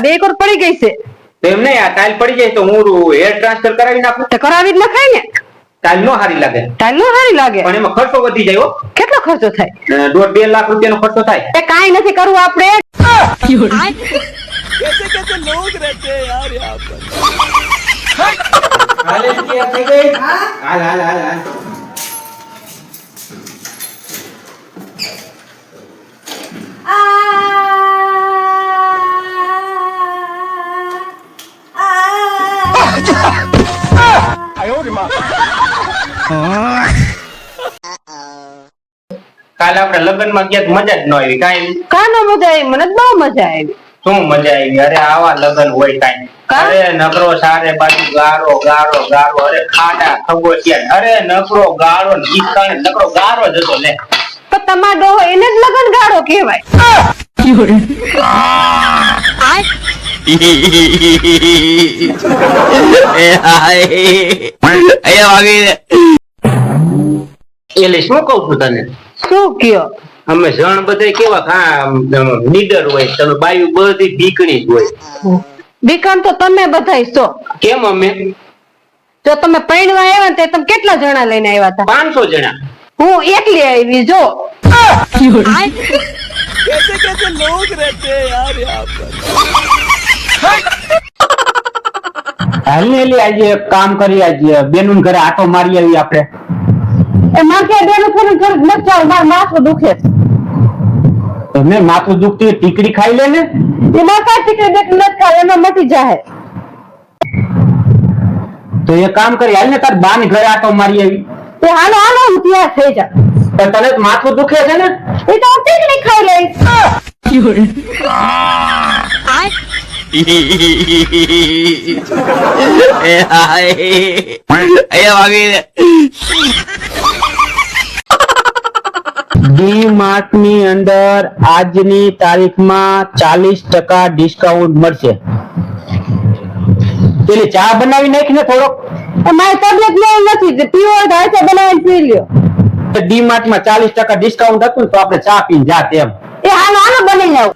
બે કરોડ પડી ગઈ છે તો એમ નહીં, આ ટાઈલ પડી જાય તો હું હેર ટ્રાન્સફર કરાવી નાખું તો કરાવી જ નખાય ને ટાઈલ નો સારી લાગે ટાઈલ નો સારી લાગે પણ એમાં ખર્ચો વધી જાય કેટલો ખર્ચો થાય દોઢ બે લાખ રૂપિયાનો ખર્ચો થાય એ કાંઈ નથી કરવું આપણે હાલે તૈયાર થઈ ગઈ? હાલ હાલ હાલ હાલ. કાલે આપણે લગ્નમાં ગયા તો મજા જ ન આવી કાંઈ? કાનો મજા આવી? મને તો બહુ મજા આવી. શું મજા આવી? અરે આવા લગન હોય કાંઈ અરે નકરો સારે બાજુ ગારો ગારો ગારો. અરે ખાડા ખગોટિયા અરે નકરો ગારો ને નકરો ગારો જ હતો લે તો તમારો ડોહો એને જ લગન ગાળો કહેવાય. એટલે શું કહું છું તને? શું કયો અમે જણ બધા કેવા ખા નીડર હોય તમે બાયુ બધી બીકણી જ હોય. બીકણ તો તમે બધા છો. કેમ અમે? જો તમે પૈણવા આવ્યા તે તમે કેટલા જણા લઈને આવ્યા હતા? પાંચસો જણા. હું એકલી આવી જો. હાલ ને આજે કામ કરી આજે બેનું ઘરે આટો મારી આવી આપણે. એ માથે બેનું થોડું થોડું નથી માર માથું દુખે છે. તમે માથું દુખતી હોય ટીકડી ખાઈ લે ને? એ માથા ટીકડી દેખ નથી ખાય એમાં મટી જાય તો એ કામ કરી હાલ ને તાર બાન ઘરે આટો મારી આવી. એ હાલો હાલો હું થઈ જા પણ તને માથું દુખે છે ને? એ તો હું ટીકડી ખાઈ લઈશ. ડી માર્ટની અંદર આજની તારીખમાં ચાલીસ ટકા ડિસ્કાઉન્ટ મળશે. પેલી ચા બનાવી નાખી ને થોડોક? મારી તબિયત લેવું નથી પીવો થાય તો બનાવીને પી લ્યો. ડી માર્ટમાં ચાલીસ ટકા ડિસ્કાઉન્ટ હતું તો આપણે ચા પીને જા તેમ એ હાલો હાલો બની જાવ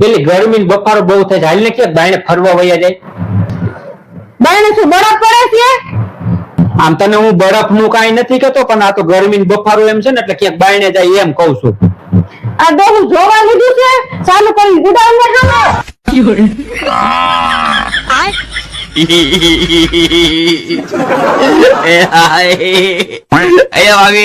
પેલી ગરમી ને બફારો બહુ થાય છે હાલ ને કે બાયણે ફરવા વયા જાય બાયણે શું બરફ પડે છે આમ તને હું બરફનું કઈ નથી કેતો પણ આ તો ગરમી ને બફારો એમ છે ને એટલે ક્યાંક બાયણે જાય એમ કઉ છું આ ડોહું જોવા લીધું છે ચાલુ કરી ગુડાઉન એ હાલો